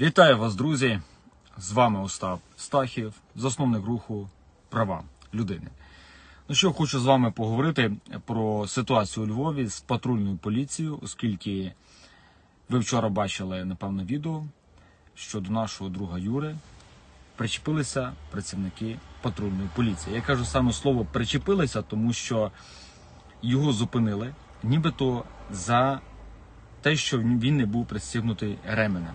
Вітаю вас, друзі! З вами Остап Стахів, засновник руху Права людини. Ну що, хочу з вами поговорити про ситуацію у Львові з патрульною поліцією, оскільки ви вчора бачили, напевно, відео, що до нашого друга Юри причепилися працівники патрульної поліції. Я кажу саме слово причепилися, тому що його зупинили, нібито за те, що він не був пристібнутий ременем.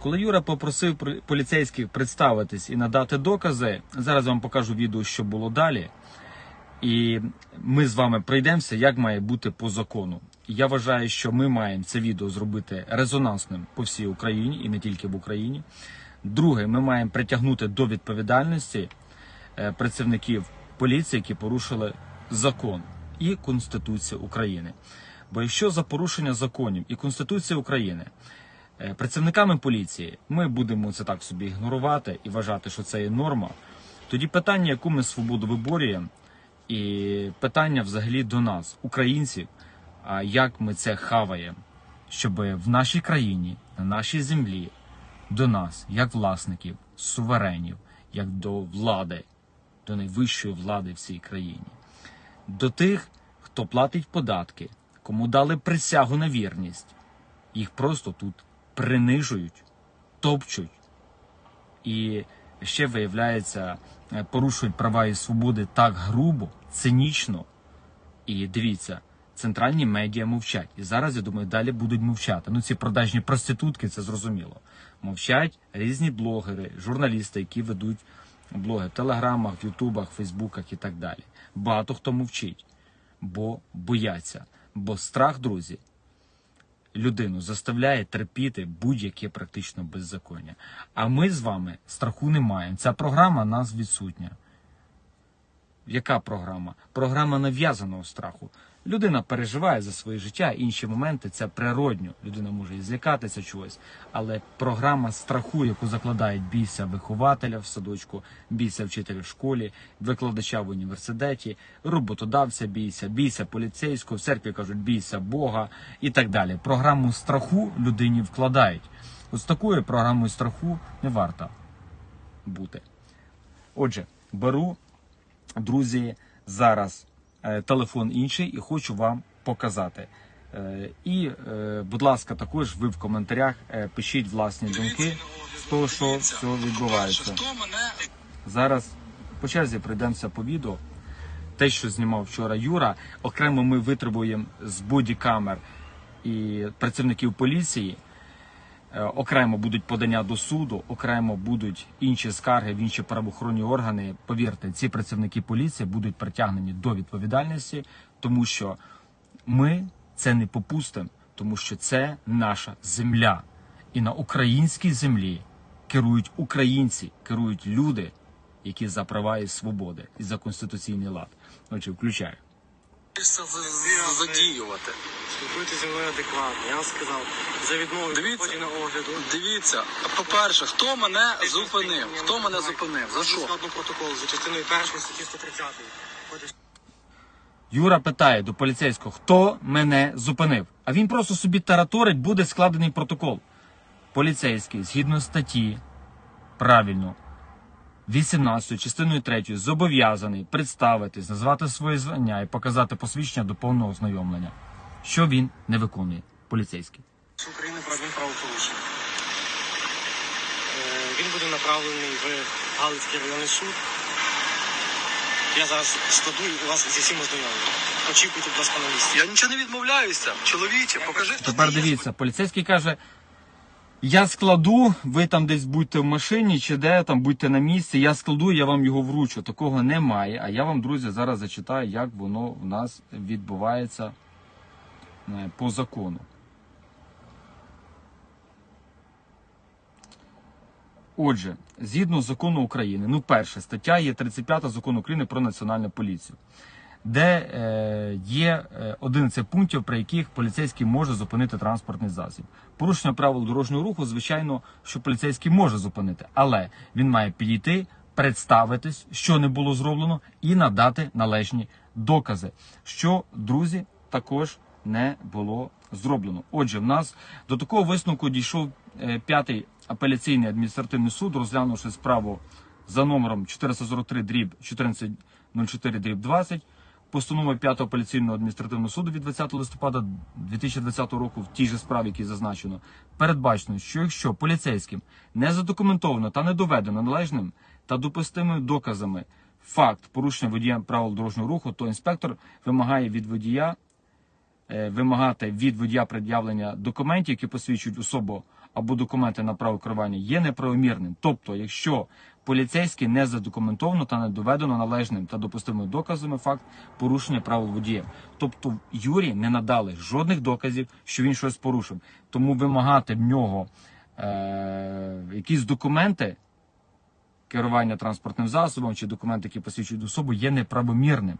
Коли Юра попросив поліцейських представитись і надати докази, зараз вам покажу відео, що було далі. І ми з вами пройдемося, як має бути по закону. Я вважаю, що ми маємо це відео зробити резонансним по всій Україні і не тільки в Україні. Друге, ми маємо притягнути до відповідальності е, працівників поліції, які порушили закон і Конституцію України. Бо якщо за порушення законів і Конституції України працівниками поліції ми будемо це так собі ігнорувати і вважати, що це є норма, тоді питання, яку ми свободу виборюємо, і питання взагалі до нас, українців, а як ми це хаваємо, щоб в нашій країні, на нашій землі, до нас, як власників, суверенів, як до влади, до найвищої влади в цій країні, до тих, хто платить податки, кому дали присягу на вірність, їх просто тут принижують, топчуть і ще виявляється, е, порушують права і свободи так грубо, цинічно. І дивіться, центральні медіа мовчать. І зараз, я думаю, далі будуть мовчати. Ну, ці продажні проститутки, це зрозуміло. Мовчать різні блогери, журналісти, які ведуть блоги в телеграмах, в ютубах, фейсбуках і так далі. Багато хто мовчить, бо бояться. Бо страх, друзі, людину заставляє терпіти будь-яке практично беззаконня. А ми з вами страху не маємо. Ця програма нас відсутня. Яка програма? Програма нав'язаного страху. Людина переживає за своє життя, інші моменти це природньо. Людина може і злякатися чогось. Але програма страху, яку закладають бійся вихователя в садочку, бійся вчителя в школі, викладача в університеті, роботодавця бійся, бійся поліцейського, в церкві кажуть бійся Бога і так далі. Програму страху людині вкладають. З такою програмою страху не варто бути. Отже, беру друзі, зараз телефон інший і хочу вам показати. Е, і, е, будь ласка, також ви в коментарях е, пишіть власні думки з того, що все відбувається. Зараз по черзі пройдемося по відео. Те, що знімав вчора Юра, окремо ми витребуємо з бодікамер і працівників поліції. Е, Окремо будуть подання до суду, окремо будуть інші скарги в інші правоохоронні органи. Повірте, ці працівники поліції будуть притягнені до відповідальності, тому що ми це не попустимо, тому що це наша земля. І на українській землі керують українці, керують люди, які за права і свободи і за конституційний лад. Отже, включаю. За- за- задіювати? Спілкуйтесь зі мною адекватно. Я вам сказав, за відмову Дивіться. на огляду. Дивіться, по-перше, хто мене зупинив? Хто мене зупинив? За що? Складно протокол за частиною першої статті 130. Юра питає до поліцейського, хто мене зупинив. А він просто собі тараторить, буде складений протокол. Поліцейський, згідно статті, правильно, 18 частиною 3 зобов'язаний представитись, назвати своє звання і показати посвідчення до повного ознайомлення. Що він не виконує? Поліцейський. України про адмінправопорушення. Е, Він буде направлений в Галицький районний суд. Я зараз складу і вас зі всім ознайомлю. Очікуйте, будь ласка, на місці. Я нічого не відмовляюся. Чоловіче, покажи, Тепер дивіться, поліцейський каже: я складу, ви там десь будьте в машині чи де там будьте на місці. Я складу, я вам його вручу. Такого немає. А я вам, друзі, зараз зачитаю, як воно в нас відбувається е, по закону. Отже, згідно закону України, ну перше, стаття є 35 закону України про національну поліцію, де е, є е, 11 пунктів, при яких поліцейський може зупинити транспортний засіб. Порушення правил дорожнього руху, звичайно, що поліцейський може зупинити, але він має підійти, представитись, що не було зроблено, і надати належні докази, що друзі також не було зроблено. Отже, в нас до такого висновку дійшов е, п'ятий апеляційний адміністративний суд, розглянувши справу за номером 443 дріб 1404 дріб 20, постанови 5 апеляційного адміністративного суду від 20 листопада 2020 року в тій же справі, якій зазначено, передбачено, що якщо поліцейським не задокументовано та не доведено належним та допустимими доказами факт порушення водіям правил дорожнього руху, то інспектор вимагає від водія е, вимагати від водія пред'явлення документів, які посвідчують особу або документи на право керування, є неправомірним. Тобто, якщо поліцейський не задокументовано та не доведено належним та допустимими доказами факт порушення правил водія. Тобто Юрі не надали жодних доказів, що він щось порушив. Тому вимагати в нього е- якісь документи керування транспортним засобом чи документи, які посвідчують особу, є неправомірним.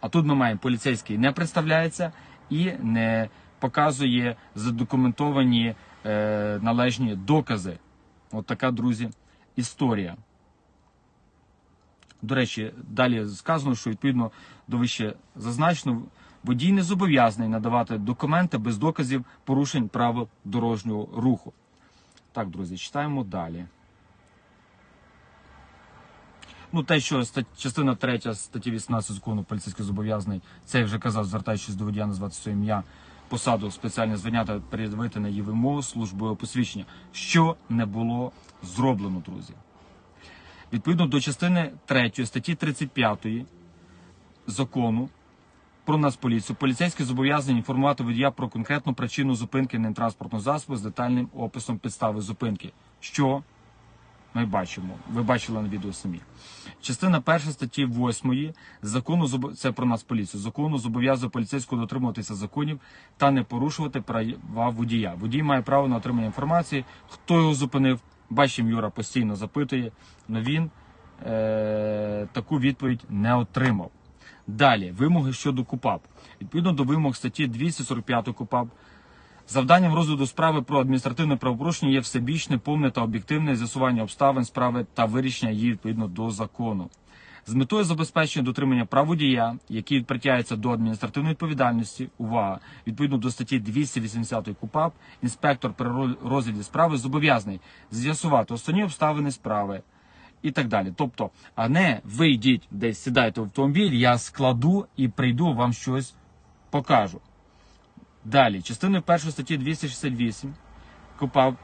А тут ми маємо поліцейський не представляється і не показує задокументовані е, належні докази. От така, друзі, історія. До речі, далі сказано, що відповідно до вище зазначено, водій не зобов'язаний надавати документи без доказів порушень правил дорожнього руху. Так, друзі, читаємо далі. Ну, те, що стат... частина 3 статті 18 закону поліцейський зобов'язаний, це я вже казав, звертаючись до водія, назвати своє ім'я, посаду, спеціальне звання та пред'явити на її вимогу службове посвідчення, що не було зроблено, друзі. Відповідно до частини 3 статті 35 закону про Нацполіцію, поліцейські зобов'язані інформувати водія про конкретну причину зупинки ним транспортного засобу з детальним описом підстави зупинки, що ми бачимо. Ви бачили на відео самі. Частина перша статті 8 закону це про нас поліцію. Закону зобов'язує поліцейського дотримуватися законів та не порушувати права водія. Водій має право на отримання інформації, хто його зупинив. Бачимо, Юра постійно запитує, але він е- таку відповідь не отримав. Далі вимоги щодо КУПАП. Відповідно до вимог статті 245 КУПАП, Завданням розгляду справи про адміністративне правопорушення є всебічне, повне та об'єктивне з'ясування обставин справи та вирішення її відповідно до закону. З метою забезпечення дотримання прав водія, які притягуються до адміністративної відповідальності, увага, відповідно до статті 280 КУПАП, інспектор при ро- розгляді справи зобов'язаний з'ясувати основні обставини справи і так далі. Тобто, а не ви йдіть десь сідайте в автомобіль, я складу і прийду, вам щось покажу. Далі, частиною першої статті 268 КУПАП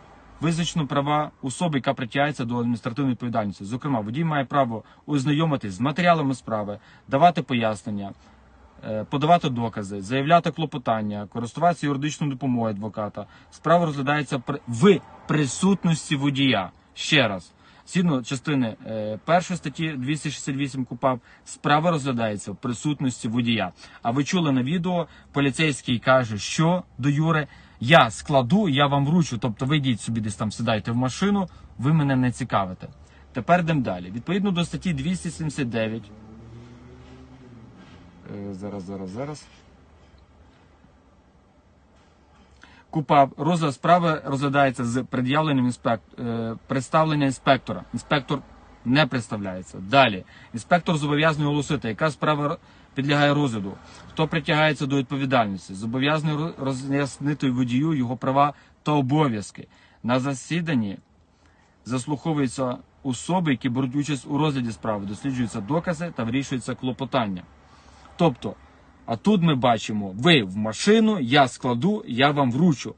визначено права особи, яка притягається до адміністративної відповідальності. Зокрема, водій має право ознайомитись з матеріалами справи, давати пояснення, е, подавати докази, заявляти клопотання, користуватися юридичною допомогою адвоката. Справа розглядається в присутності водія. Ще раз. Згідно частини е, першої статті 268 КУПАП, справа розглядається в присутності водія. А ви чули на відео, поліцейський каже, що до Юри я складу, я вам вручу. Тобто ви йдіть собі десь там сідайте в машину, ви мене не цікавите. Тепер йдемо далі. Відповідно до статті 279. Е, зараз, зараз, зараз. КУПАП розгляд справи розглядається з пред'явленням інспек... е, представлення інспектора. Інспектор не представляється. Далі інспектор зобов'язаний оголосити, яка справа підлягає розгляду, хто притягається до відповідальності, зобов'язаний роз'яснити водію його права та обов'язки. На засіданні заслуховуються особи, які беруть участь у розгляді справи, досліджуються докази та вирішуються клопотання. Тобто, а тут ми бачимо, ви в машину, я складу, я вам вручу.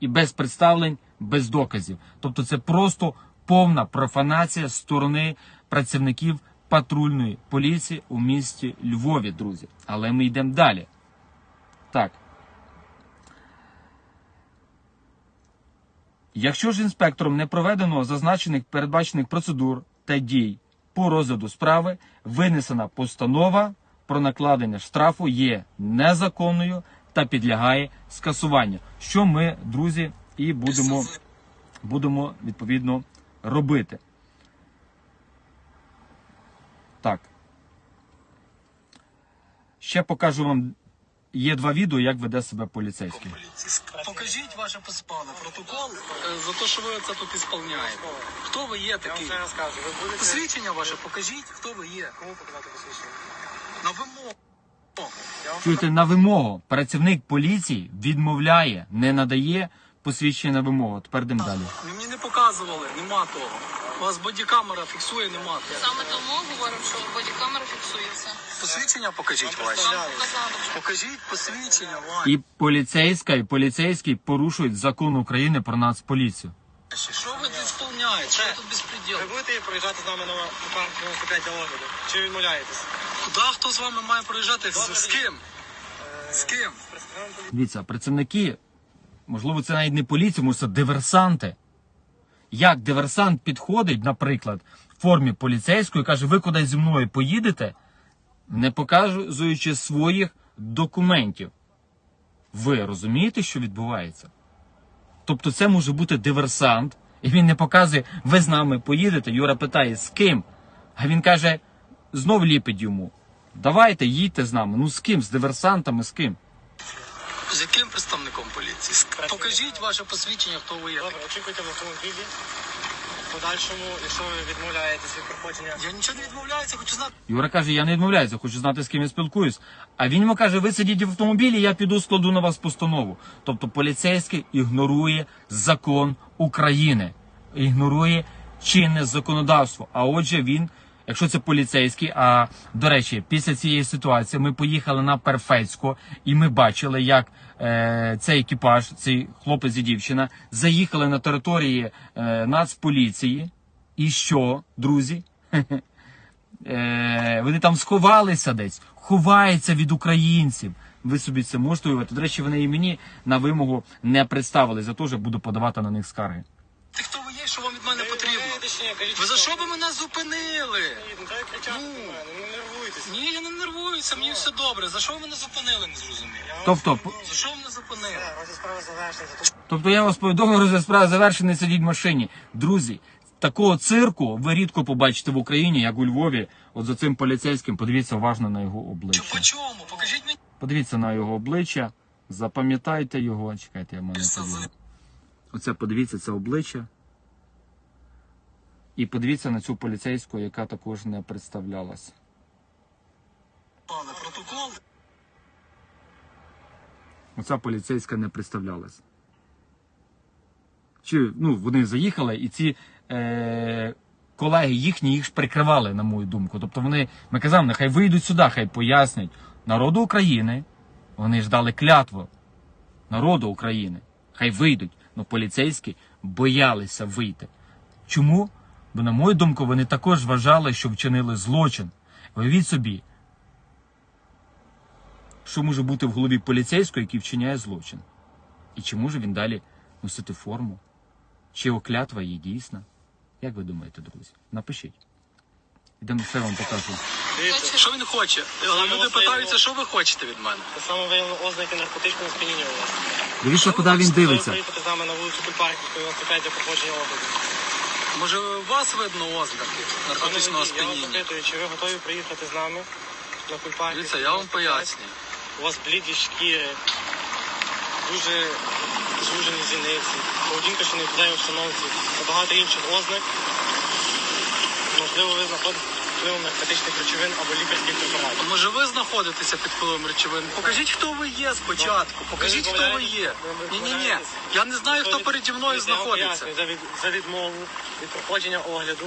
І без представлень, без доказів. Тобто це просто повна профанація сторони працівників патрульної поліції у місті Львові, друзі. Але ми йдемо далі. Так. Якщо ж інспектором не проведено зазначених передбачених процедур та дій по розгляду справи, винесена постанова про накладення штрафу є незаконною та підлягає скасуванню. Що ми, друзі, і будемо, будемо відповідно робити. Так. Ще покажу вам. Є два відео, як веде себе поліцейський. Покажіть ваше поспане протокол е, за те, що ви це тут ісполняєте. Хто ви є Я вам такий? ще ви будете... Посвідчення ваше покажіть, хто ви є. Кому показати посвідчення? На вимогу. Чуєте, на вимогу працівник поліції відмовляє, не надає посвідчення на вимогу. Тепер йдемо далі. Мені не показували, нема того. У вас бодікамера фіксує, нема того. Саме тому говоримо, що бодікамера фіксує все. Посвідчення покажіть ваші. Вам показали. Покажіть посвідчення ваші. І поліцейська, і поліцейський порушують закон України про нацполіцію. Що ви тут сповняєте? Що тут безпреділ? Ви будете проїжджати з нами на парк 95 огляду? Чи відмовляєтесь? Куди хто з вами має проїжджати? З, з ким? З ким? Дивіться, працівники, можливо, це навіть не поліція, може це диверсанти. Як диверсант підходить, наприклад, в формі поліцейської і каже, ви кудись зі мною поїдете, не показуючи своїх документів. Ви розумієте, що відбувається? Тобто це може бути диверсант, і він не показує, ви з нами поїдете. Юра питає, з ким? А він каже, знов ліпить йому. Давайте, їдьте з нами. Ну з ким? З диверсантами, з ким? З яким представником поліції? Покажіть ваше посвідчення, хто ви є. Добре, очікуйте в автомобілі. В подальшому, якщо ви відмовляєтесь від проходження Я нічого не відмовляюся, хочу знати. Юра каже, я не відмовляюся, хочу знати, з ким я спілкуюсь. А він йому каже, ви сидіть в автомобілі, я піду складу на вас постанову. Тобто поліцейський ігнорує закон України, ігнорує чинне законодавство. А отже, він, якщо це поліцейський, а до речі, після цієї ситуації ми поїхали на Перфецько, і ми бачили, як е, цей екіпаж, цей хлопець і дівчина, заїхали на території е, Нацполіції. І що, друзі? Е, вони там сховалися десь, ховаються від українців. Ви собі це можете уявити. До речі, вони і мені на вимогу не представили. За те, що буду подавати на них скарги. Ти хто ви що вам від мене потрібно? чи Ви за що ви мене зупинили? Ну, не нервуйтесь. Ні, я не нервуюся, мені все добре. За що ви мене зупинили, не зрозумів? Тобто, п- За що ви мене зупинили? тобто я вас повідомив, розгляд справи завершений, сидіть в машині. Друзі, такого цирку ви рідко побачите в Україні, як у Львові. От за цим поліцейським, подивіться уважно на його Чи обличчя. по чому? Покажіть мені. Подивіться на його обличчя, запам'ятайте його. Чекайте, я в мене подивлю. Оце подивіться це обличчя. І подивіться на цю поліцейську, яка також не представлялась. Протокол. Оця поліцейська не представлялась. Чи ну, вони заїхали, і ці е, колеги їхні їх ж прикривали, на мою думку. Тобто вони, ми казали, нехай вийдуть сюди, хай пояснять народу України. Вони ж дали клятву народу України. Хай вийдуть. Ну поліцейські боялися вийти. Чому? Бо, на мою думку, вони також вважали, що вчинили злочин. Уявіть собі, що може бути в голові поліцейського, який вчиняє злочин? І чи може він далі носити форму? Чи його клятва є дійсна? Як ви думаєте, друзі? Напишіть. Ідемо все вам покажу. Що він хоче? Люди питаються, що ви хочете від мене? це саме виявлено ознаки наркотичного сп'яніння у вас. Дивіться, куди він Ви дивиться. приїхати з нами на вулицю Кульпарківську, 95 для проходження огляду. Може, у вас видно ознаки наркотичного Я вас сп'яніння? запитую, чи ви готові приїхати з нами на Кульпарківську? Дивіться, я вам пояснюю. У вас бліді шкіри, дуже звужені зіниці, поведінка, що не відповідає обстановці, та багато інших ознак. Можливо, ви знаходите впливом наркотичних речовин або лікарських препаратів. Може ви знаходитеся під впливом речовин? Покажіть, хто ви є спочатку. Покажіть, хто ви є. Ні, ні, ні. Я не знаю, хто переді мною знаходиться. За, від, за відмову від проходження огляду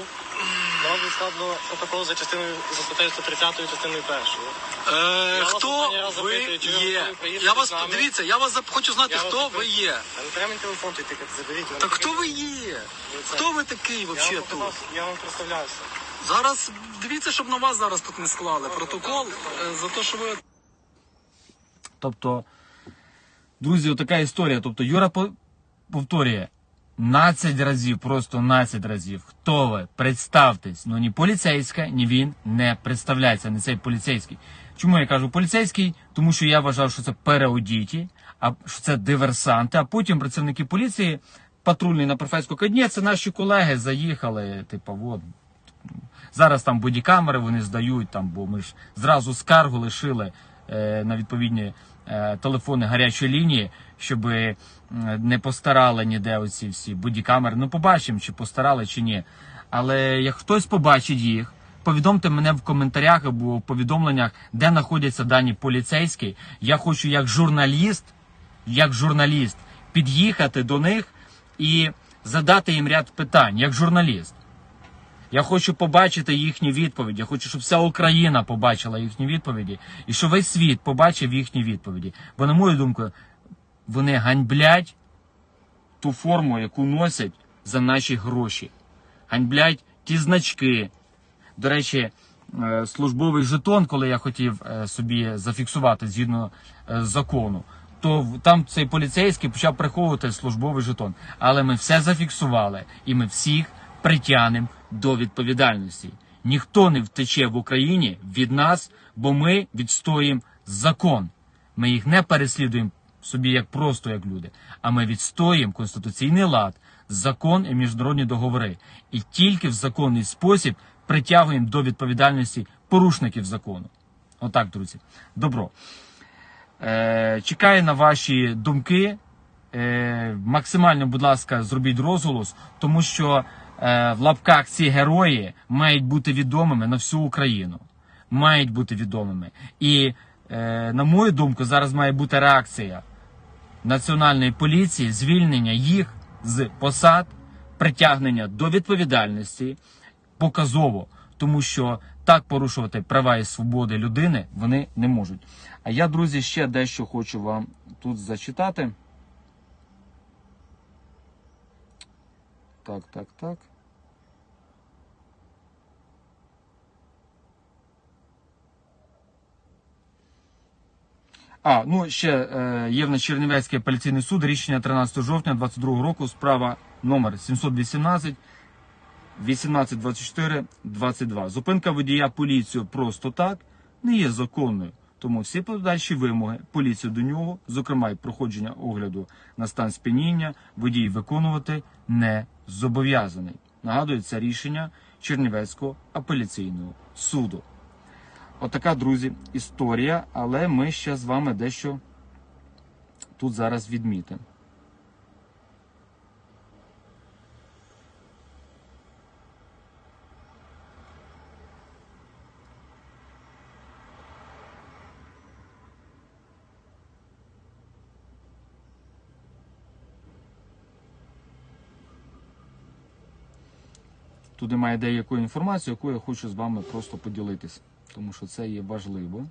вам складно протокол за частиною за статтею 130 частиною першою. Е, хто ви є? Я вас дивіться, я вас хочу знати, хто ви є. Треба мені телефон тикати, заберіть. Так хто ви є? Хто ви такий взагалі тут? я вам представляюся. Зараз дивіться, щоб на вас зараз тут не склали протокол е, за те, що ви Тобто, друзі, отака історія. Тобто, Юра по- повторює 12 разів, просто 12 разів. Хто ви? Представтесь. Ну ні поліцейська, ні він не представляється, не цей поліцейський. Чому я кажу поліцейський? Тому що я вважав, що це переодіті, а що це диверсанти, а потім працівники поліції. Патрульний на Перфецьку кажуть, ні, це наші колеги заїхали. Типу, от Зараз там бодікамери вони здають, там, бо ми ж зразу скаргу лишили е, на відповідні е, телефони гарячої лінії, щоб не постарали ніде оці всі бодікамери. Ну, побачимо, чи постарали, чи ні. Але як хтось побачить їх, повідомте мене в коментарях або в повідомленнях, де знаходяться дані поліцейські. Я хочу як журналіст, як журналіст під'їхати до них і задати їм ряд питань, як журналіст. Я хочу побачити їхні відповіді. Я хочу, щоб вся Україна побачила їхні відповіді, і щоб весь світ побачив їхні відповіді. Бо, на мою думку, вони ганьблять ту форму, яку носять за наші гроші. Ганьблять ті значки. До речі, е, службовий жетон, коли я хотів е, собі зафіксувати згідно е, закону, то там цей поліцейський почав приховувати службовий жетон. Але ми все зафіксували і ми всіх притягнемо до відповідальності. Ніхто не втече в Україні від нас, бо ми відстоїмо закон. Ми їх не переслідуємо собі як просто як люди, а ми відстоїмо конституційний лад, закон і міжнародні договори. І тільки в законний спосіб притягуємо до відповідальності порушників закону. Отак, друзі. Добро. Е, чекаю на ваші думки. Е, максимально, будь ласка, зробіть розголос, тому що в лапках ці герої мають бути відомими на всю Україну. Мають бути відомими. І, е, на мою думку, зараз має бути реакція національної поліції, звільнення їх з посад, притягнення до відповідальності показово, тому що так порушувати права і свободи людини вони не можуть. А я, друзі, ще дещо хочу вам тут зачитати. Так, так, так. А, ну ще е, є в Чернівецький апеляційний суд, рішення 13 жовтня 22 року, справа номер 718 1824 22. Зупинка водія поліцію просто так не є законною. Тому всі подальші вимоги поліції до нього, зокрема й проходження огляду на стан сп'яніння, водій виконувати не зобов'язаний. Нагадую, це рішення Чернівецького апеляційного суду. Отака, друзі, історія, але ми ще з вами дещо тут зараз відмітимо. Тут немає деякої інформації, яку я хочу з вами просто поділитися, тому що це є важливо.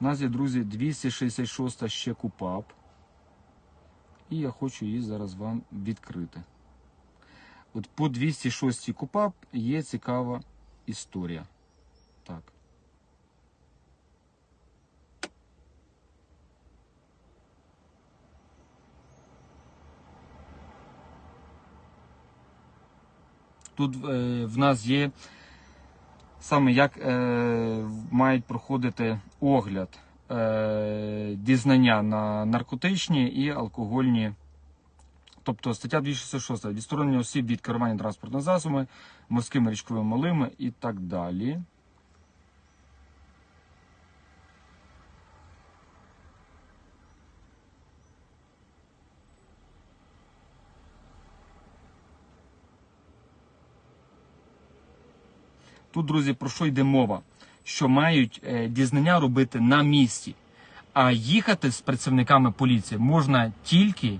У нас є, друзі, 266 ще КУПАП. І я хочу її зараз вам відкрити. От по 206 КУПАП є цікава історія. Так. Тут е, в нас є саме як е, мають проходити огляд е, дізнання на наркотичні і алкогольні. Тобто стаття 266 відсторонення осіб від керування транспортними засобами, морськими річковими малими і так далі. Тут, друзі, про що йде мова? Що мають е, дізнання робити на місці, а їхати з працівниками поліції можна тільки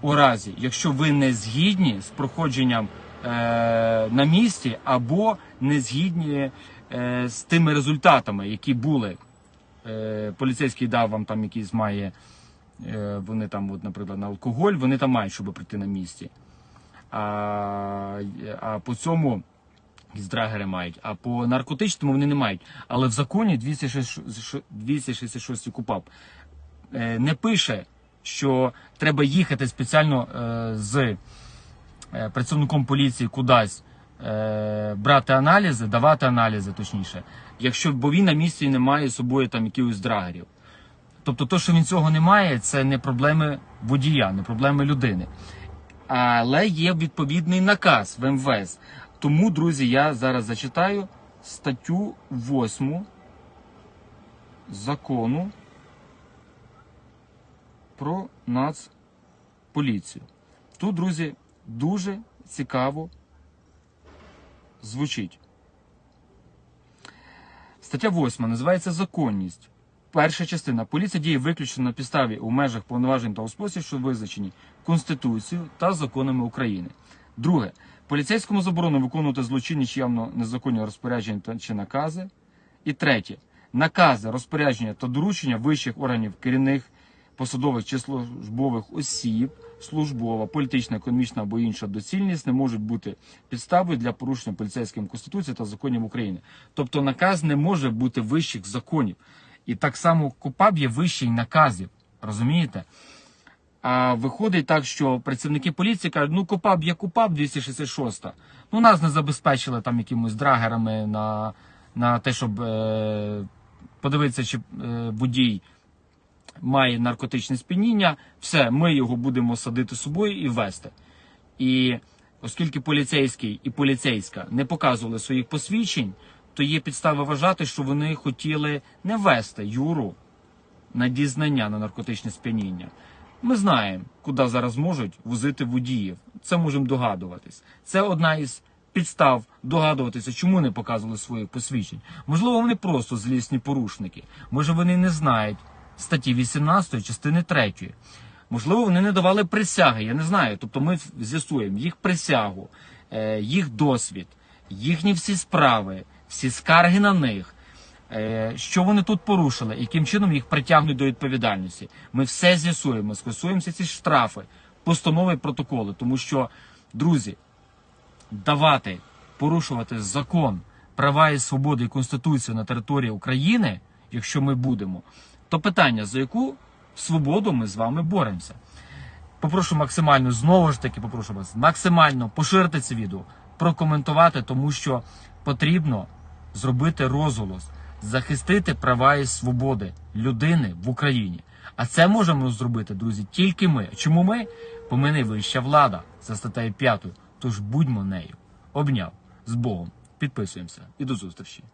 у разі, якщо ви не згідні з проходженням е, на місці, або не згідні е, з тими результатами, які були. Е, поліцейський дав вам там якийсь має, е, вони там, от, наприклад, на алкоголь, вони там мають, щоб прийти на місці. А, а по цьому якісь драгери мають, а по наркотичному вони не мають. Але в законі 266, 266 КУПАП е, не пише, що треба їхати спеціально е, з е, працівником поліції кудись брати аналізи, давати аналізи, точніше, якщо бо він на місці не має з собою там якихось драгерів. Тобто, то, що він цього не має, це не проблеми водія, не проблеми людини. Але є відповідний наказ в МВС. Тому, друзі, я зараз зачитаю статтю 8 закону про Нацполіцію. Тут, друзі, дуже цікаво звучить. Стаття 8 називається Законність. Перша частина. Поліція діє виключно на підставі у межах повноважень та у спосіб, що визначені Конституцією та законами України. Друге. Поліцейському заборонено виконувати злочинні чи явно незаконні розпорядження та чи накази. І третє. Накази, розпорядження та доручення вищих органів керівних посадових чи службових осіб, службова, політична, економічна або інша доцільність не можуть бути підставою для порушення поліцейським конституції та законів України. Тобто наказ не може бути вищих законів. І так само КУПАП є вищий наказів. Розумієте? А виходить так, що працівники поліції кажуть, ну КУПАП є КУПАП 266. Ну нас не забезпечили там якимось драгерами на, на те, щоб е, подивитися, чи е, має наркотичне сп'яніння. Все, ми його будемо садити з собою і вести. І оскільки поліцейський і поліцейська не показували своїх посвідчень, то є підстави вважати, що вони хотіли не вести Юру на дізнання на наркотичне сп'яніння. Ми знаємо, куди зараз можуть возити водіїв. Це можемо догадуватись. Це одна із підстав догадуватися, чому не показували своїх посвідчень. Можливо, вони просто злісні порушники. Може, вони не знають статті 18 частини 3. Можливо, вони не давали присяги, я не знаю. Тобто ми з'ясуємо їх присягу, е, їх досвід, їхні всі справи, всі скарги на них. Е, Що вони тут порушили, яким чином їх притягнуть до відповідальності? Ми все з'ясуємо, скасуємо всі ці штрафи, постанови протоколи. Тому що, друзі, давати порушувати закон, права і свободи і конституцію на території України, якщо ми будемо, то питання за яку свободу ми з вами боремося. Попрошу максимально знову ж таки, попрошу вас максимально поширити це відео, прокоментувати, тому що потрібно зробити розголос, захистити права і свободи людини в Україні. А це можемо зробити, друзі, тільки ми. Чому ми? Бо ми найвища влада за статтею 5. Тож будьмо нею. Обняв з Богом. Підписуємося і до зустрічі.